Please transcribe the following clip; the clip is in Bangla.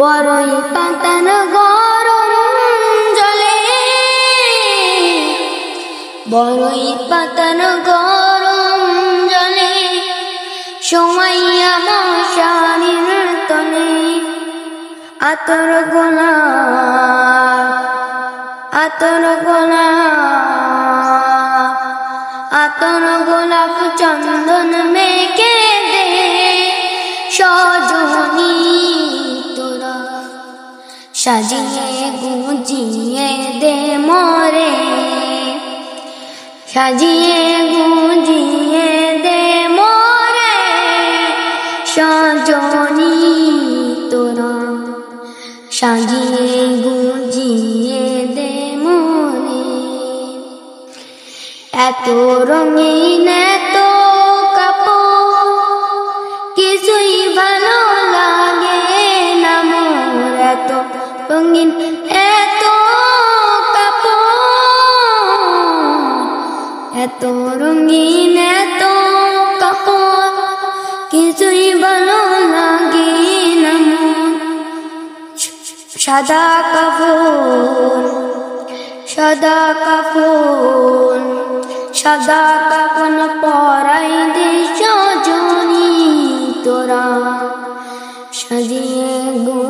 বড়ই পাতার গরম জলে। বড়ই পাতার গরম জলে। সময় আমার শানির তলে। আতর গোলা, আতর গোলাপ আতর গোলাপ চন্দন মেকে দে। সজনী সাজিয়ে গুজিয়ে দে মরে। সাজিয়ে গুজিয়ে দে মরে। সজনী তোরা সাজিয়ে গুজিয়ে দে মনে এত রঙিন রঙিন এত এত রঙিন এত কাপড়, কিছুই ভালো লাগে না সাদা কাপড় সাদা কাপড় সাদা কাপড় পরাই দে সজনী তোরা। সাজিয়ে গুজিয়ে